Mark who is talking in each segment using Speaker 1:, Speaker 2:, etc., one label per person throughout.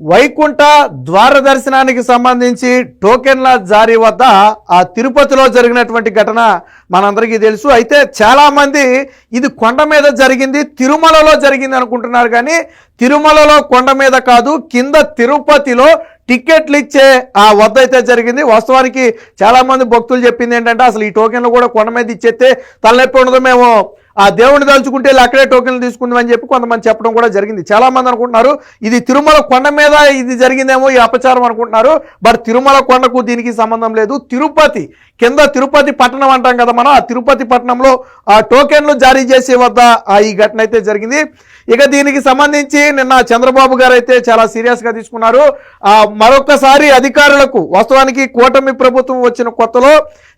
Speaker 1: వైకుంఠ ద్వార దర్శనానికి సంబంధించి టోకెన్ల జారీ వద్ద ఆ తిరుపతిలో జరిగినటువంటి ఘటన మనందరికీ తెలుసు. అయితే చాలామంది ఇది కొండ మీద జరిగింది తిరుమలలో జరిగింది అనుకుంటున్నారు కానీ తిరుమలలో కొండ మీద కాదు కింద తిరుపతిలో టికెట్లు ఇచ్చే ఆ వద్ద అయితే జరిగింది. వాస్తవానికి చాలామంది భక్తులు చెప్పింది ఏంటంటే అసలు ఈ టోకెన్లు కూడా కొండ మీద ఇచ్చేస్తే తలనొప్పి ఉండదు మేము ఆ దేవుని దాల్చుకుంటే అక్కడే టోకెన్లు తీసుకుందామని చెప్పి కొంతమంది చెప్పడం కూడా జరిగింది. చాలా మంది అనుకుంటున్నారు ఇది తిరుమల కొండ మీద ఇది జరిగిందేమో ఈ అపచారం అనుకుంటున్నారు బట్ తిరుమల కొండకు దీనికి సంబంధం లేదు. తిరుపతి కింద తిరుపతి పట్టణం అంటాం కదా మనం ఆ తిరుపతి పట్టణంలో ఆ టోకెన్లు జారీ చేసే వద్ద ఆ ఈ ఘటన అయితే జరిగింది. ఇక దీనికి సంబంధించి నిన్న చంద్రబాబు గారు అయితే చాలా సీరియస్గా తీసుకున్నారు. మరొకసారి అధికారులకు వాస్తవానికి కూటమి ప్రభుత్వం వచ్చిన కొత్తలో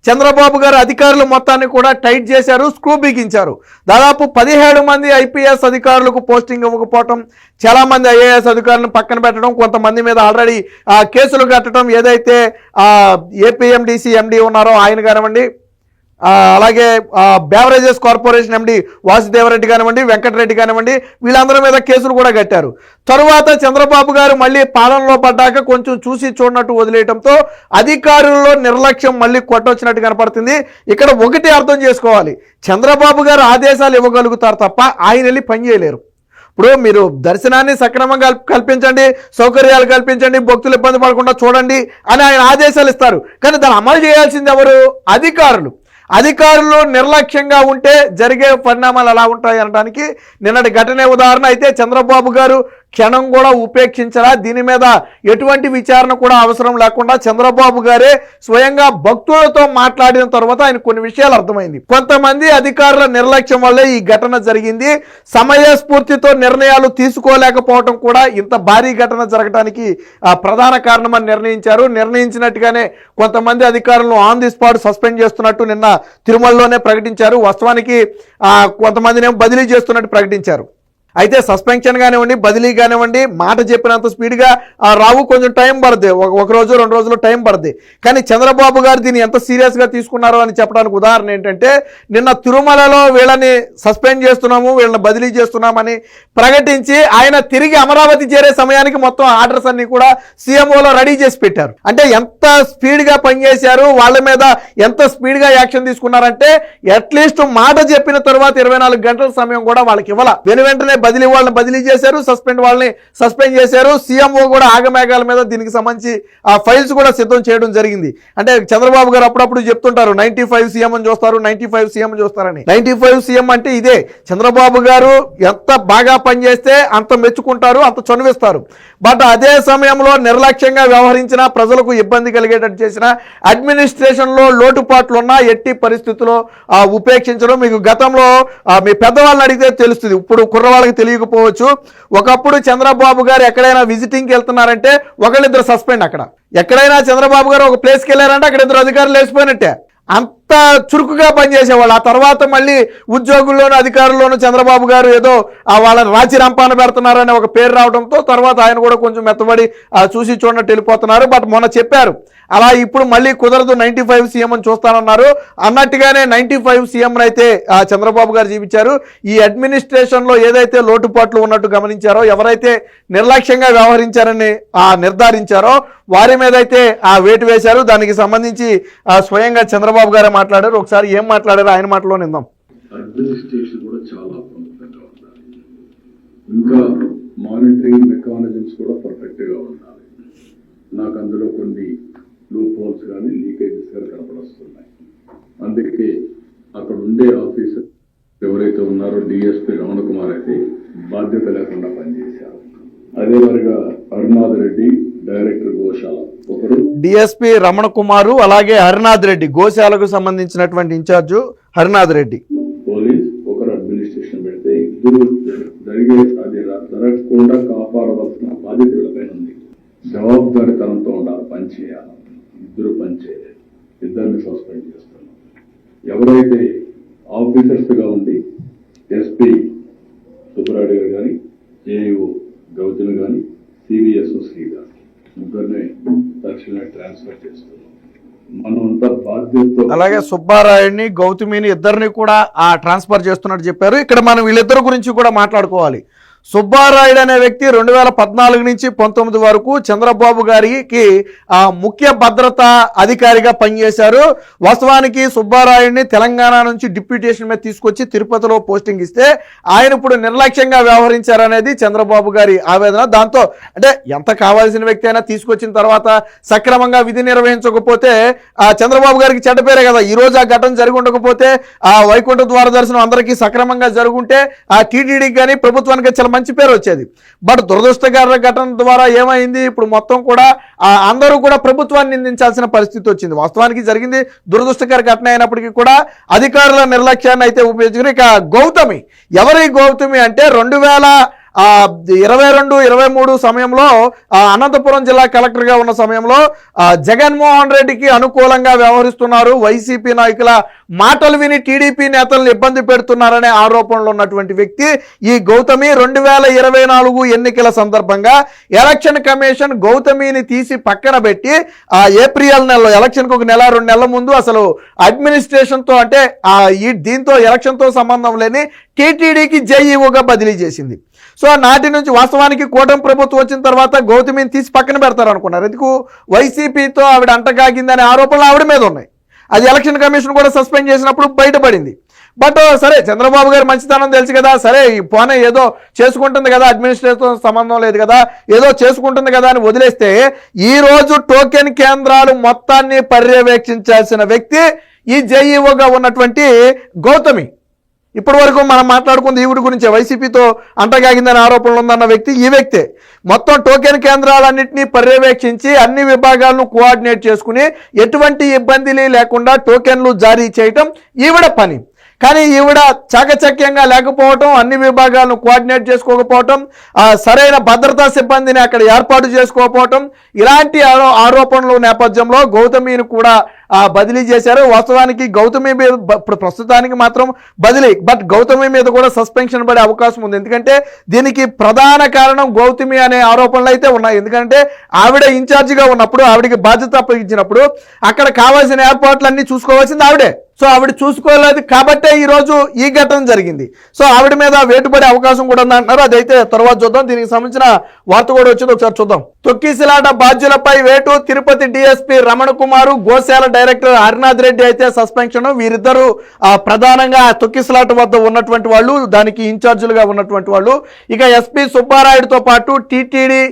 Speaker 1: చంద్రబాబు గారు అధికారులు మొత్తాన్ని కూడా టైట్ చేశారు స్క్రూ బిగించారు. దాదాపు పదిహేడు మంది ఐపీఎస్ అధికారులకు పోస్టింగ్ ఇవ్వకపోవటం చాలా మంది ఐఏఎస్ అధికారులను పక్కన పెట్టడం కొంతమంది మీద ఆల్రెడీ కేసులు కట్టడం ఏదైతే ఏపీఎండిసి ఎండి ఉన్నారో ఆయన కానివ్వండి అలాగే బేవరేజెస్ కార్పొరేషన్ ఎండి వాసుదేవరెడ్డి కానివ్వండి వెంకటరెడ్డి కానివ్వండి వీళ్ళందరి మీద కేసులు కూడా కట్టారు. తరువాత చంద్రబాబు గారు మళ్ళీ పాలనలో పడ్డాక కొంచెం చూసి చూడనట్టు వదిలేయడంతో అధికారుల్లో నిర్లక్ష్యం మళ్ళీ కొట్టొచ్చినట్టు కనపడుతుంది. ఇక్కడ ఒకటి అర్థం చేసుకోవాలి. చంద్రబాబు గారు ఆదేశాలు ఇవ్వగలుగుతారు తప్ప ఆయన వెళ్ళి పని చేయలేరు. ఇప్పుడు మీరు దర్శనాన్ని సక్రమంగా కల్పించండి సౌకర్యాలు కల్పించండి భక్తులు ఇబ్బంది పడకుండా చూడండి అని ఆయన ఆదేశాలు ఇస్తారు. కానీ దాన్ని అమలు చేయాల్సింది ఎవరు? అధికారులు. అధికారులు నిర్లక్ష్యంగా ఉంటే జరిగే పరిణామాలు ఎలా ఉంటాయి అనడానికి నిన్నటి ఘటనే ఉదాహరణ అయితే చంద్రబాబు గారు క్షణం కూడా ఉపేక్షించరా? దీని మీద ఎటువంటి విచారణ కూడా అవసరం లేకుండా చంద్రబాబు గారే స్వయంగా భక్తులతో మాట్లాడిన తర్వాత ఆయన కొన్ని విషయాలు అర్థమైంది. కొంతమంది అధికారుల నిర్లక్ష్యం వల్లే ఈ ఘటన జరిగింది. సమయస్ఫూర్తితో నిర్ణయాలు తీసుకోలేకపోవడం కూడా ఇంత భారీ ఘటన జరగడానికి ప్రధాన కారణమని నిర్ణయించారు. నిర్ణయించినట్టుగానే కొంతమంది అధికారులను ఆన్ ది స్పాట్ సస్పెండ్ చేస్తున్నట్టు నిన్న తిరుమలలోనే ప్రకటించారు. వాస్తవానికి కొంతమందినేమో బదిలీ చేస్తున్నట్టు ప్రకటించారు. అయితే సస్పెన్షన్ కానివ్వండి బదిలీ కానివ్వండి మాట చెప్పినంత స్పీడ్గా ఆ రావు కొంచెం టైం పడుద్ది. ఒక రోజు రెండు రోజులు టైం పడుద్ది. కానీ చంద్రబాబు గారు దీన్ని ఎంత సీరియస్గా తీసుకున్నారో అని చెప్పడానికి ఉదాహరణ ఏంటంటే నిన్న తిరుమలలో వీళ్ళని సస్పెండ్ చేస్తున్నాము వీళ్ళని బదిలీ చేస్తున్నామని ప్రకటించి ఆయన తిరిగి అమరావతి చేరే సమయానికి మొత్తం ఆర్డర్స్ అన్ని కూడా సీఎంఓలో రెడీ చేసి పెట్టారు. అంటే ఎంత స్పీడ్గా పనిచేశారు వాళ్ళ మీద ఎంత స్పీడ్గా యాక్షన్ తీసుకున్నారంటే అట్లీస్ట్ మాట చెప్పిన తర్వాత ఇరవై నాలుగు గంటల సమయం కూడా వాళ్ళకి ఇవ్వాల. వెను వెంటనే బదిలీ వాళ్ళని బదిలీ చేశారు సస్పెండ్ వాళ్ళని సస్పెండ్ చేశారు. సీఎంఓ కూడా ఆగమేఘాల మీద దీనికి సంబంధించి ఆ ఫైల్స్ కూడా సిద్ధం చేయడం జరిగింది. అంటే చంద్రబాబు గారు అప్పుడప్పుడు చెప్తుంటారు నైన్టీ ఫైవ్ సీఎం అని చూస్తారు నైన్టీ ఫైవ్ సీఎం చూస్తారని. నైన్టీ ఫైవ్ సీఎం అంటే ఇదే చంద్రబాబు గారు ఎంత బాగా పనిచేస్తే అంత మెచ్చుకుంటారు అంత చనువిస్తారు. బట్ అదే సమయంలో నిర్లక్ష్యంగా వ్యవహరించిన ప్రజలకు ఇబ్బంది కలిగేటట్టు చేసిన అడ్మినిస్ట్రేషన్లో లోటుపాట్లు ఉన్నా ఎట్టి పరిస్థితుల్లో ఉపేక్షించడం మీకు గతంలో మీ పెద్దవాళ్ళని అడిగితే తెలుస్తుంది. ఇప్పుడు కుర్రవాళ్ళకి తెలియకపోవచ్చు. ఒకప్పుడు చంద్రబాబు గారు ఎక్కడైనా విజిటింగ్కి వెళ్తున్నారంటే ఒకళ్ళిద్దరు సస్పెండ్ అక్కడ. ఎక్కడైనా చంద్రబాబు గారు ఒక ప్లేస్కి వెళ్ళారంటే అక్కడ ఇద్దరు అధికారులు లేచిపోయినట్టే. అంత చురుకుగా పనిచేసేవాళ్ళు. ఆ తర్వాత మళ్ళీ ఉద్యోగుల్లోనూ అధికారుల్లోనూ చంద్రబాబు గారు ఏదో ఆ వాళ్ళని రాచి రంపాన పెడుతున్నారని ఒక పేరు రావడంతో తర్వాత ఆయన కూడా కొంచెం మెత్తబడి ఆ, చూసి చూడనట్టు వెళ్ళిపోతున్నారు. బట్ మొన్న చెప్పారు. అలా ఇప్పుడు మళ్ళీ కుదరదు నైన్టీ ఫైవ్ సీఎం అని చూస్తానన్నారు. అన్నట్టుగానే నైన్టీ ఫైవ్ సీఎం అయితే ఆ, చంద్రబాబు గారు చూపించారు ఈ అడ్మినిస్ట్రేషన్లో ఏదైతే లోటుపాట్లు ఉన్నట్టు గమనించారో ఎవరైతే నిర్లక్ష్యంగా వ్యవహరించారని ఆ నిర్ధారించారో వారి మీద అయితే ఆ వేటు వేశారు. దానికి సంబంధించి ఆ, స్వయంగా చంద్రబాబు గారు మాట్లాడారు ఒకసారి ఏం మాట్లాడారు ఆయన మాటలో నిందాం.
Speaker 2: అడ్మినిస్ట్రేషన్ కూడా చాలా అప్రమత్తంగా ఉండాలి. ఇంకా మానిటరింగ్ మెకానిజమ్స్ కూడా పర్ఫెక్ట్గా ఉండాలి. నాకు అందులో కొన్ని లూప్ హోల్స్ కానీ లీకేజెస్ కానీ కనపడొస్తున్నాయి. అందుకే అక్కడ ఉండే ఆఫీసర్ ఎవరైతే ఉన్నారో డిఎస్పి రమణ కుమార్ అయితే బాధ్యత లేకుండా పనిచేశారు. అదే మరిగా అరుణాథ్ రెడ్డి డైరెక్టర్ గోశాల. ఒకరు
Speaker 1: డిఎస్పి రమణ కుమారు అలాగే హరినాథ్ రెడ్డి గోశాలకు సంబంధించినటువంటి ఇన్ఛార్జు హరినాథ్ రెడ్డి.
Speaker 2: పోలీస్ ఒకరు అడ్మినిస్ట్రేషన్ పెడితే ఇద్దరు జరిగే అది జరగకుండా కాపాడవలసిన బాధ్యత వీళ్ళపైన ఉంది. జవాబుదారితనంతో ఉండాలి పని చేయాలి. ఇద్దరు పని చేయలేదు. ఇద్దరిని సస్పెండ్ చేస్తున్నాం. ఎవరైతే ఆఫీసర్స్గా ఉండి ఎస్పీ సుబ్బరాయుడు గారు కానీ ఏయూ గౌతమ్ కానీ సివిఎస్ శ్రీ గారు ముగ్గురిని తక్షణమే ట్రాన్స్ఫర్ చేస్తున్నాం.
Speaker 1: అలాగే సుబ్బారాయుడిని గౌతమిని ఇద్దరిని కూడా ఆ ట్రాన్స్ఫర్ చేస్తున్నట్టు చెప్పారు. ఇక్కడ మనం వీళ్ళిద్దరి గురించి కూడా మాట్లాడుకోవాలి. సుబ్బారాయుడు అనే వ్యక్తి రెండు వేల పద్నాలుగు నుంచి పంతొమ్మిది వరకు చంద్రబాబు గారికి ఆ ముఖ్య భద్రతా అధికారిగా పనిచేశారు. వాస్తవానికి సుబ్బారాయుడిని తెలంగాణ నుంచి డిప్యూటేషన్ మీద తీసుకొచ్చి తిరుపతిలో పోస్టింగ్ ఇస్తే ఆయన ఇప్పుడు నిర్లక్ష్యంగా వ్యవహరించారనేది చంద్రబాబు గారి ఆవేదన. దాంతో అంటే ఎంత కావాల్సిన వ్యక్తి అయినా తీసుకొచ్చిన తర్వాత సక్రమంగా విధి నిర్వహించకపోతే ఆ చంద్రబాబు గారికి చెడ్డపేరే కదా. ఈ రోజు ఆ ఘటన జరిగి ఉండకపోతే ఆ వైకుంఠ ద్వార దర్శనం అందరికీ సక్రమంగా జరుగుంటే ఆ టీటీడీకి కానీ ప్రభుత్వానికి చాలా మంచి పేరు వచ్చేది. బట్ దురదృష్టకర ఘటన ద్వారా ఏమైంది? ఇప్పుడు మొత్తం కూడా అందరూ కూడా ప్రభుత్వాన్ని నిందించాల్సిన పరిస్థితి వచ్చింది. వాస్తవానికి జరిగింది దురదృష్టకర ఘటన అయినప్పటికీ కూడా అధికారుల నిర్లక్ష్యాన్ని అయితే ఉపయోగించుకుని ఇక గౌతమి ఎవరి గౌతమి అంటే రెండు వేల ఇరవై రెండు ఇరవై మూడు సమయంలో అనంతపురం జిల్లా కలెక్టర్గా ఉన్న సమయంలో జగన్మోహన్ రెడ్డికి అనుకూలంగా వ్యవహరిస్తున్నారు. వైసీపీ నాయకుల మాటలు విని టీడీపీ నేతలను ఇబ్బంది పెడుతున్నారనే ఆరోపణలు ఉన్నటువంటి వ్యక్తి ఈ గౌతమి రెండు వేల ఇరవై నాలుగు ఎన్నికల సందర్భంగా ఎలక్షన్ కమిషన్ గౌతమిని తీసి పక్కన పెట్టి ఆ ఏప్రిల్ నెలలో ఎలక్షన్కి ఒక నెల రెండు నెలల ముందు అసలు అడ్మినిస్ట్రేషన్తో అంటే ఈ దీంతో ఎలక్షన్తో సంబంధం లేని టీటీడీకి జేఈఓగా బదిలీ చేసింది. సో నాటి నుంచి వాస్తవానికి కూటమి ప్రభుత్వం వచ్చిన తర్వాత గౌతమిని తీసి పక్కన పెడతారు అనుకున్నారు. ఎందుకు? వైసీపీతో ఆవిడ అంటగాగిందనే ఆరోపణలు ఆవిడ మీద ఉన్నాయి. అది ఎలక్షన్ కమిషన్ కూడా సస్పెండ్ చేసినప్పుడు బయటపడింది. బట్ సరే చంద్రబాబు గారు మంచితనం తెలుసు కదా. సరే ఈ పోనే ఏదో చేసుకుంటుంది కదా అడ్మినిస్ట్రేషన్ సంబంధం లేదు కదా ఏదో చేసుకుంటుంది కదా అని వదిలేస్తే ఈ రోజు టోకెన్ కేంద్రాలు మొత్తాన్ని పర్యవేక్షించాల్సిన వ్యక్తి ఈ జేఈఓగా ఉన్నటువంటి గౌతమి. ఇప్పటి వరకు మనం మాట్లాడుకుంది ఈవిడ గురించే. వైసీపీతో అంటగాగిందని ఆరోపణలు ఉందన్న వ్యక్తి ఈ వ్యక్తే. మొత్తం టోకెన్ కేంద్రాలన్నింటినీ పర్యవేక్షించి అన్ని విభాగాలను కోఆర్డినేట్ చేసుకుని ఎటువంటి ఇబ్బంది లేకుండా టోకెన్లు జారీ చేయటం ఈవిడ పని. కానీ ఈవిడ చాకచక్యంగా లేకపోవటం అన్ని విభాగాలను కోఆర్డినేట్ చేసుకోకపోవటం సరైన భద్రతా సిబ్బందిని అక్కడ ఏర్పాటు చేసుకోకపోవటం ఇలాంటి ఆరో ఆరోపణల నేపథ్యంలో గౌతమిని కూడా బదిలీ చేశారు. వాస్తవానికి గౌతమి మీద ఇప్పుడు ప్రస్తుతానికి మాత్రం బదిలీ. బట్ గౌతమి మీద కూడా సస్పెన్షన్ పడే అవకాశం ఉంది. ఎందుకంటే దీనికి ప్రధాన కారణం గౌతమి అనే ఆరోపణలు అయితే ఉన్నాయి. ఎందుకంటే ఆవిడ ఇన్ఛార్జిగా ఉన్నప్పుడు ఆవిడకి బాధ్యత అప్పగించినప్పుడు అక్కడ కావాల్సిన ఏర్పాట్లన్నీ చూసుకోవాల్సింది ఆవిడే. సో ఆవిడ చూసుకోలేదు కాబట్టే ఈ రోజు ఈ ఘటన జరిగింది. సో ఆవిడ మీద వేటుపడే అవకాశం కూడా ఉందంటున్నారు. అదైతే తర్వాత చూద్దాం. దీనికి సంబంధించిన వార్త కూడా వచ్చింది. ఒకసారి చూద్దాం. తొక్కిసిలాట బాధ్యులపై వేటు తిరుపతి డిఎస్పీ రమణ కుమారు గోశాల డైరెక్టర్ హరినాథ్ రెడ్డి అయితే సస్పెన్షన్. వీరిద్దరూ ఆ, ప్రధానంగా తొక్కిసిలాట వద్ద ఉన్నటువంటి వాళ్ళు దానికి ఇన్ఛార్జీలుగా ఉన్నటువంటి వాళ్ళు. ఇక ఎస్పీ సుబ్బారాయుడుతో పాటు టీటీడీ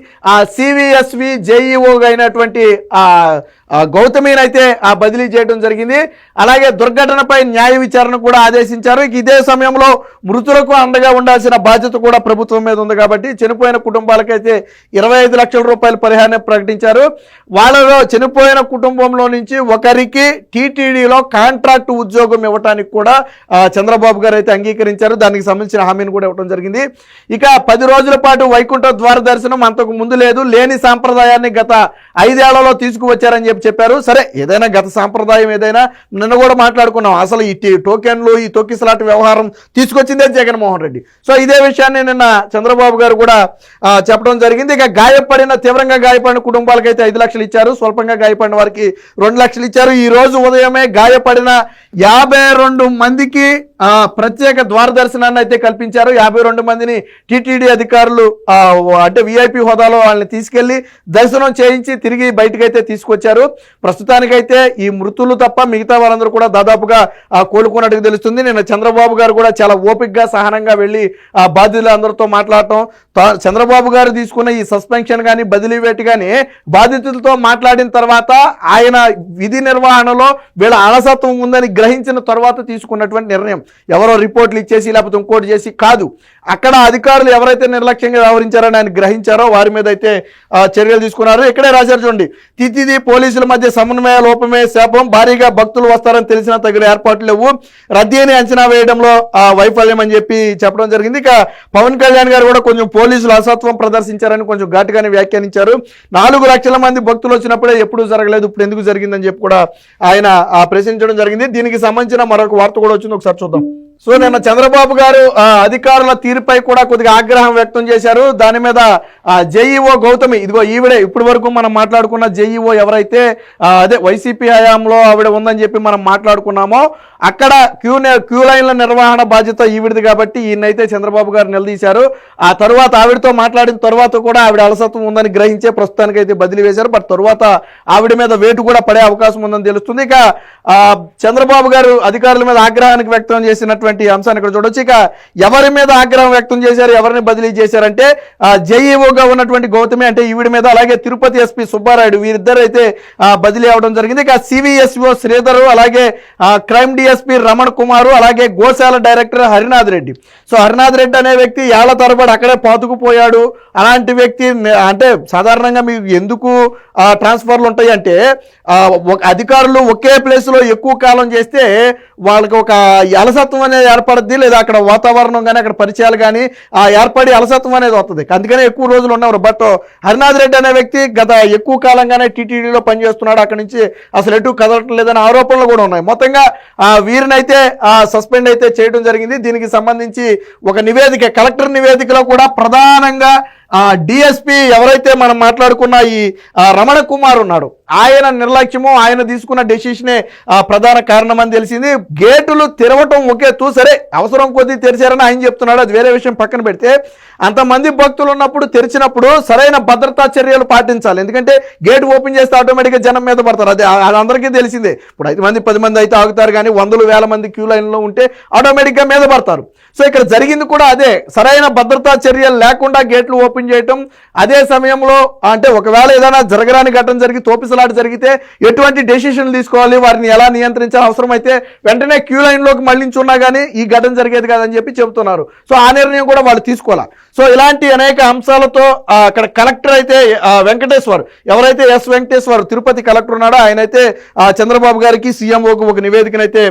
Speaker 1: సివిఎస్వి జేఈఓగా అయినటువంటి గౌతమినైతే ఆ ఆ బదిలీ చేయడం జరిగింది. అలాగే దుర్గ దుర్ఘటనపై న్యాయ విచారణ కూడా ఆదేశించారు. ఇదే సమయంలో మృతులకు అండగా ఉండాల్సిన బాధ్యత కూడా ప్రభుత్వం మీద ఉంది కాబట్టి చనిపోయిన కుటుంబాలకైతే ఇరవై ఐదు లక్షల రూపాయల పరిహారం ప్రకటించారు. వాళ్ళలో చనిపోయిన కుటుంబంలో నుంచి ఒకరికి టీటీడీలో కాంట్రాక్ట్ ఉద్యోగం ఇవ్వడానికి కూడా చంద్రబాబు గారు అయితే అంగీకరించారు. దానికి సంబంధించిన హామీని కూడా ఇవ్వడం జరిగింది. ఇక పది రోజుల పాటు వైకుంఠ ద్వార దర్శనం అంతకు ముందు లేదు. లేని సాంప్రదాయాన్ని గత ఐదేళ్ళలో తీసుకువచ్చారని చెప్పి చెప్పారు. సరే ఏదైనా గత సాంప్రదాయం ఏదైనా నిన్న కూడా మాట్లాడుకున్నాం. అసలు ఈ టోకెన్లు ఈ తొక్కిసలాట వ్యవహారం తీసుకొచ్చిందే జగన్మోహన్ రెడ్డి. సో ఇదే విషయాన్ని నిన్న చంద్రబాబు గారు కూడా చెప్పడం జరిగింది. ఇక గాయపడిన తీవ్రంగా గాయపడిన కుటుంబాలకైతే ఐదు లక్షలు ఇచ్చారు. స్వల్పంగా గాయపడిన వారికి రెండు లక్షలు ఇచ్చారు. ఈ రోజు ఉదయమే గాయపడిన యాభై రెండు మందికి ప్రత్యేక ద్వార దర్శనాన్ని అయితే కల్పించారు. యాభై రెండు మందిని టీటీడీ అధికారులు అంటే విఐపి హోదాలో వాళ్ళని తీసుకెళ్ళి దర్శనం చేయించి తిరిగి బయటకైతే తీసుకొచ్చారు. ప్రస్తుతానికైతే ఈ మృతులు తప్ప మిగతా వారందరూ కూడా దాదాపుగా కోలుకున్నట్టుగా తెలుస్తుంది. నిన్న చంద్రబాబు గారు కూడా చాలా ఓపికగా సహనంగా వెళ్ళి ఆ బాధితులందరితో మాట్లాడటం. చంద్రబాబు గారు తీసుకున్న ఈ సస్పెన్షన్ కానీ బదిలీ వేటు కానీ బాధితులతో మాట్లాడిన తర్వాత ఆయన విధి నిర్వహణలో వీళ్ళ అలసత్వం ఉందని గ్రహించిన తర్వాత తీసుకున్నటువంటి నిర్ణయం. ఎవరో రిపోర్ట్లు ఇచ్చేసి లేకపోతే ఇంకోటి చేసి కాదు. అక్కడ అధికారులు ఎవరైతే నిర్లక్ష్యంగా వ్యవహరించారని ఆయన గ్రహించారో వారి మీద అయితే చర్యలు తీసుకున్నారు. ఇక్కడే రాశారు చూడండి. తితిది పోలీసుల మధ్య సమన్వయ లోపమే శాపం. భారీగా భక్తులు వస్తారని తెలిసిన తగిన ఏర్పాట్లు లేవు. రద్దీని అంచనా వేయడంలో ఆ, వైఫల్యం అని చెప్పి చెప్పడం జరిగింది. ఇక పవన్ కళ్యాణ్ గారు కూడా కొంచెం పోలీసులు అసత్వం ప్రదర్శించారని కొంచెం ఘాటుగానే వ్యాఖ్యానించారు. నాలుగు లక్షల మంది భక్తులు వచ్చినప్పుడే ఎప్పుడూ జరగలేదు ఇప్పుడు ఎందుకు జరిగిందని చెప్పి కూడా ఆయన ఆ ప్రశ్నించడం జరిగింది. దీనికి సంబంధించిన మరొక వార్త కూడా వచ్చింది. ఒకసారి చూద్దాం. సో నిన్న చంద్రబాబు గారు అధికారుల తీరుపై కూడా కొద్దిగా ఆగ్రహం వ్యక్తం చేశారు. దాని మీద జేఈఓ గౌతమి ఇదిగో ఈవిడే ఇప్పటి వరకు మనం మాట్లాడుకున్న జేఈఓ ఎవరైతే అదే వైసీపీ హయాంలో ఆవిడ ఉందని చెప్పి మనం మాట్లాడుకున్నామో అక్కడ క్యూ క్యూ లైన్ల నిర్వహణ బాధ్యత ఈవిడిది కాబట్టి ఈయనైతే చంద్రబాబు గారు నిలదీశారు. ఆ తర్వాత ఆవిడతో మాట్లాడిన తర్వాత కూడా ఆవిడ అలసత్వం ఉందని గ్రహించే ప్రస్తుతానికి అయితే బదిలీ వేశారు. బట్ తర్వాత ఆవిడ మీద వేటు కూడా పడే అవకాశం ఉందని తెలుస్తుంది. ఇక ఆ, చంద్రబాబు గారు అధికారుల మీద ఆగ్రహానికి వ్యక్తం చేసినట్టు అనేటువంటి అంశాన్ని ఇక్కడ చూడొచ్చు. ఇక ఎవరి మీద ఆగ్రహం వ్యక్తం చేశారు ఎవరిని బదిలీ చేశారంటే జేఈఓగా ఉన్నటువంటి గౌతమి అంటే ఈవిడ మీద అలాగే తిరుపతి ఎస్పీ సుబ్బారాయుడు వీరిద్దరు అయితే బదిలీ అవడం జరిగింది. ఇక సివిఎస్ఓ శ్రీధర్ అలాగే క్రైమ్ డిఎస్పీ రమణ్ కుమారు అలాగే గోశాల డైరెక్టర్ హరినాథ్ రెడ్డి. సో హరినాథ్ రెడ్డి అనే వ్యక్తి ఏళ్ళ తరబడి అక్కడే పాతుకుపోయాడు. అలాంటి వ్యక్తి అంటే సాధారణంగా మీకు ఎందుకు ట్రాన్స్ఫర్లు ఉంటాయి అంటే అధికారులు ఒకే ప్లేస్లో ఎక్కువ కాలం చేస్తే వాళ్ళకి ఒక అలసత్వం అనేది ఏర్పడుద్ది లేదా అక్కడ వాతావరణం కానీ అక్కడ పరిచయాలు కానీ ఆ ఏర్పడి అలసత్వం అనేది వస్తుంది అందుకనే ఎక్కువ రోజులు ఉన్నవారు బట్ హరినాథ్ రెడ్డి అనే వ్యక్తి గత ఎక్కువ కాలంగానే టీటీడీలో పనిచేస్తున్నాడు. అక్కడి నుంచి అసలు ఎటు కదలటం లేదనే ఆరోపణలు కూడా ఉన్నాయి. మొత్తంగా ఆ, వీరినైతే సస్పెండ్ అయితే చేయడం జరిగింది. దీనికి సంబంధించి ఒక నివేదిక కలెక్టర్ నివేదికలో కూడా ప్రధానంగా డిఎస్పి ఎవరైతే మనం మాట్లాడుకున్న ఈ రమణ కుమార్ ఉన్నాడు ఆయన నిర్లక్ష్యము ఆయన తీసుకున్న డెసిషనే ఆ, ప్రధాన కారణం అని తెలిసింది. గేటులు తెరవటం ఒకే తూ సరే అవసరం కొద్దీ తెరిచారని ఆయన చెప్తున్నాడు. అది వేరే విషయం పక్కన పెడితే అంతమంది భక్తులు ఉన్నప్పుడు తెరిచినప్పుడు సరైన భద్రతా చర్యలు పాటించాలి. ఎందుకంటే గేట్ ఓపెన్ చేస్తే ఆటోమేటిక్గా జనం మీద పడతారు. అది అందరికీ తెలిసిందే. ఇప్పుడు ఐదు మంది పది మంది అయితే ఆగుతారు కానీ వందలు వేల మంది క్యూ లైన్లో ఉంటే ఆటోమేటిక్గా మీద పడతారు. సో ఇక్కడ జరిగింది కూడా అదే. సరైన భద్రతా చర్యలు లేకుండా గేట్లు ఓపెన్ చేయటం అదే సమయంలో అంటే ఒకవేళ ఏదైనా జరగరాని ఘటన జరిగి తోపిసలాట జరిగితే ఎటువంటి డెసిషన్లు తీసుకోవాలి వారిని ఎలా నియంత్రించాలి అయితే వెంటనే క్యూ లైన్లోకి మళ్ళించున్నా కానీ ఈ ఘటన జరిగేది కాదని చెప్పి చెబుతున్నారు. సో ఆ నిర్ణయం కూడా వాళ్ళు తీసుకోవాలి. సో ఇలాంటి అనేక అంశాలతో అక్కడ కలెక్టర్ అయితే వెంకటేశ్వర్ ఎవరైతే ఎస్ వెంకటేశ్వర్ తిరుపతి కలెక్టర్ ఉన్నాడో ఆయన అయితే చంద్రబాబు గారికి సీఎంఓకు ఒక నివేదికనైతే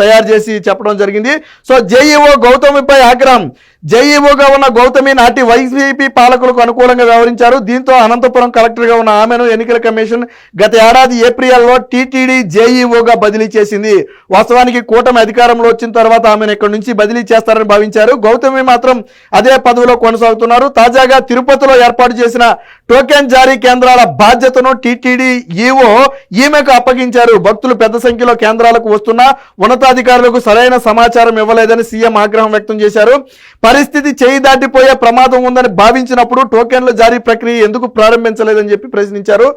Speaker 1: తయారు చేసి చెప్పడం జరిగింది. సో జేఈఓ గౌతమిపై ఆగ్రహం. జేఈఓగా ఉన్న గౌతమి నాటి వైసీపీ పాలకులకు అనుకూలంగా వ్యవహరించారు. దీంతో అనంతపురం కలెక్టర్గా ఉన్న ఆమెను ఎన్నికల కమిషన్ గత ఏడాది ఏప్రిల్లో టీటీడీ జేఈఓగా బదిలీ చేసింది. వాస్తవానికి కూటమి అధికారంలో వచ్చిన తర్వాత ఆమెను ఇక్కడి నుంచి బదిలీ చేస్తారని భావించారు. గౌతమి మాత్రం అదే పదవిలో కొనసాగుతున్నారు. తాజాగా తిరుపతిలో ఏర్పాటు చేసిన టోకెన్ జారీ కేంద్రాల బాధ్యతను టీటీడీ ఈఓ ఈమెకు అప్పగించారు. భక్తులు పెద్ద సంఖ్యలో కేంద్రాలకు వస్తున్న ఉన్నతాధికారులకు సరైన సమాచారం ఇవ్వలేదని సీఎం ఆగ్రహం వ్యక్తం చేశారు. పరిస్థితి చేయి దాటిపోయే ప్రమాదం ఉందని భావించినప్పుడు టోకెన్ల జారీ ప్రక్రియ ఎందుకు ప్రారంభించలేదని చెప్పి ప్రశ్నించారు.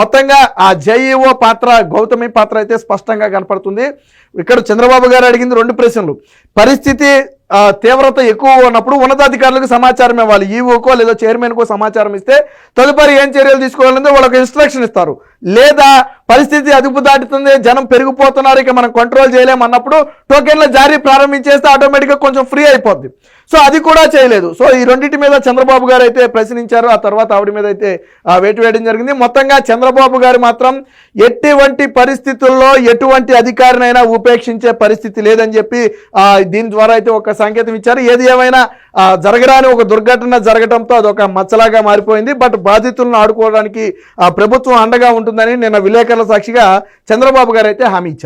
Speaker 1: మొత్తంగా ఆ జేఈఓ పాత్ర గౌతమి పాత్ర అయితే స్పష్టంగా కనపడుతుంది. ఇక్కడ చంద్రబాబు గారు అడిగింది రెండు ప్రశ్నలు. పరిస్థితి తీవ్రత ఎక్కువ ఉన్నప్పుడు ఉన్నతాధికారులకు సమాచారం ఇవ్వాలి. ఈఓకో లేదా చైర్మన్కో సమాచారం ఇస్తే తదుపరి ఏం చర్యలు తీసుకోవాలంటే వాళ్ళకి ఇన్స్ట్రక్షన్ ఇస్తారు. లేదా పరిస్థితి అదుపు దాటుతుంది జనం పెరిగిపోతున్నారు ఇక మనం కంట్రోల్ చేయలేమన్నప్పుడు టోకెన్ల జారీ ప్రారంభించేస్తే ఆటోమేటిక్గా కొంచెం ఫ్రీ అయిపోద్ది. సో అది కూడా చేయలేదు. సో ఈ రెండింటి మీద చంద్రబాబు గారు అయితే ప్రశ్నించారు ఆ తర్వాత ఆవిడ మీద అయితే వేటు వేయడం జరిగింది. మొత్తంగా చంద్రబాబు గారు మాత్రం ఎటువంటి పరిస్థితుల్లో ఎటువంటి అధికారినైనా ఉపేక్షించే పరిస్థితి లేదని చెప్పి దీని ద్వారా అయితే ఒక సంకేతం ఇచ్చారు. ఏది ఏమైనా జరగరాని ఒక దుర్ఘటన జరగడంతో అదొక మచ్చలాగా మారిపోయింది. బట్ బాధితులను ఆడుకోవడానికి ఆ, ప్రభుత్వం అండగా ఉంటుందని నిన్న విలేకరుల సాక్షిగా చంద్రబాబు గారు అయితే హామీ ఇచ్చారు.